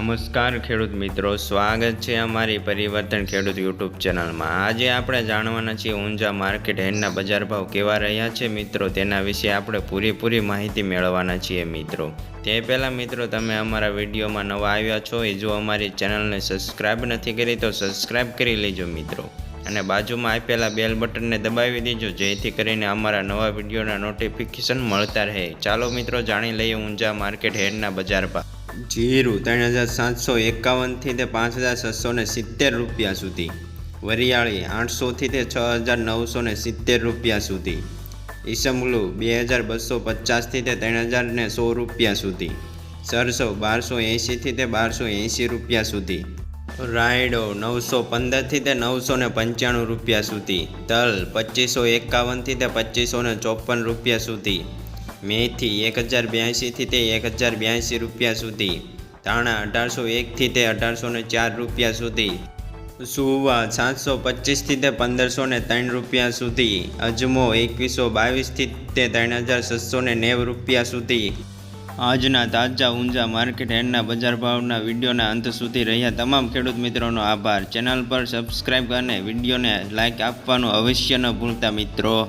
નમસ્કાર ખેડૂત મિત્રો, સ્વાગત છે અમારી પરિવર્તન ખેડૂત યુટ્યુબ ચેનલમાં. આજે આપણે જાણવાના છીએ ઊંઝા માર્કેટ હેન્ડના બજાર ભાવ કેવા રહ્યા છે મિત્રો, તેના વિશે આપણે પૂરેપૂરી માહિતી મેળવવાના છીએ મિત્રો. તે પહેલાં મિત્રો, તમે અમારા વિડીયોમાં નવા આવ્યા છો, એ જો અમારી ચેનલને સબસ્ક્રાઈબ નથી કરી, તો સબસ્ક્રાઈબ કરી લેજો મિત્રો. અને બાજુમાં આપેલા બેલ બટનને દબાવી દેજો, જેથી કરીને અમારા નવા વિડીયોના નોટિફિકેશન મળતા રહે. ચાલો મિત્રો, જાણી લઈએ ઊંઝા માર્કેટ હેડના બજાર ભાવ. જીરું ત્રણ હજાર સાતસો એકાવનથી તે પાંચ હજાર છસો ને સિત્તેર રૂપિયા સુધી. વરિયાળી આઠસોથી તે છ હજાર નવસો ને સિત્તેર રૂપિયા સુધી. ઈસમગલું બે હજાર બસો પચાસથી તે ત્રણ હજાર ને સો રૂપિયા સુધી. સરસો બારસો એંશીથી તે બારસો એંશી રૂપિયા સુધી. રાયડો નવસો પંદરથી તે નવસો ને પંચાણું રૂપિયા સુધી. તલ પચીસો એકાવનથી તે પચીસો ને ચોપન રૂપિયા સુધી. મેથી એક હજાર બ્યાસીથી તે એક હજાર બ્યાસી રૂપિયા સુધી. ધાણા અઢારસો એકથી તે અઢારસો ને ચાર રૂપિયા સુધી. સુવા સાતસો પચીસથી તે પંદરસો ને ત્રણ રૂપિયા સુધી. અજમો એકવીસો બાવીસથી તે ત્રણ હજાર છસો ને નેવ રૂપિયા સુધી. આજના તાજા ઊંઝા માર્કેટ હેડના બજાર ભાવના વિડીયોના અંત સુધી રહ્યા તમામ ખેડૂત મિત્રોનો આભાર. ચેનલ પર સબસ્ક્રાઇબ અને વિડીયોને લાઇક આપવાનું અવશ્ય ન ભૂલતા મિત્રો.